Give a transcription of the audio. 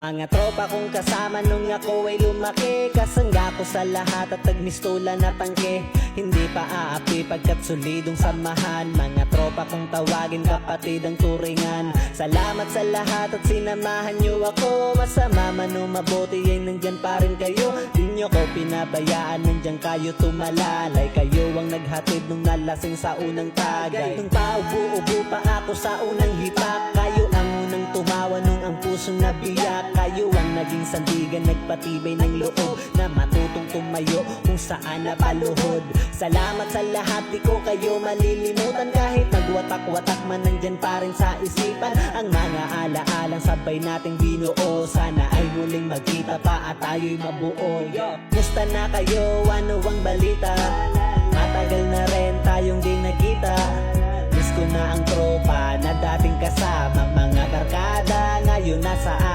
Mga tropa kong kasama nung ako ay lumaki. Kasangga ko sa lahat at nagmistula na tangke. Hindi pa aapi pagkat solidong samahan. Mga tropa kong tawagin kapatid ang turingan. Salamat sa lahat at sinamahan nyo ako. Masama man o mabuti ay nandyan pa rin kayo. Di nyo ko pinabayaan nandyan kayo tumalalay. Kayo ang naghatid nung nalasing sa unang tagay. Nung paubo-ubo pa ako sa unang hipak ang pusong nabiyak Kayo ang naging sandigan Nagpatibay ng loob Na matutong tumayo kung saan napaluhod. Salamat sa lahat Di ko kayo malilimutan. Kahit nagwatak-watak man Nandyan pa rin sa isipan. Ang mga alaalang sabay nating binuo Sana ay muling magkita pa At tayo'y mabuo. Musta na kayo? Ano ang balita? Matagal na rin tayong di nakita Miss ko na ang tropa na dating kasama Mga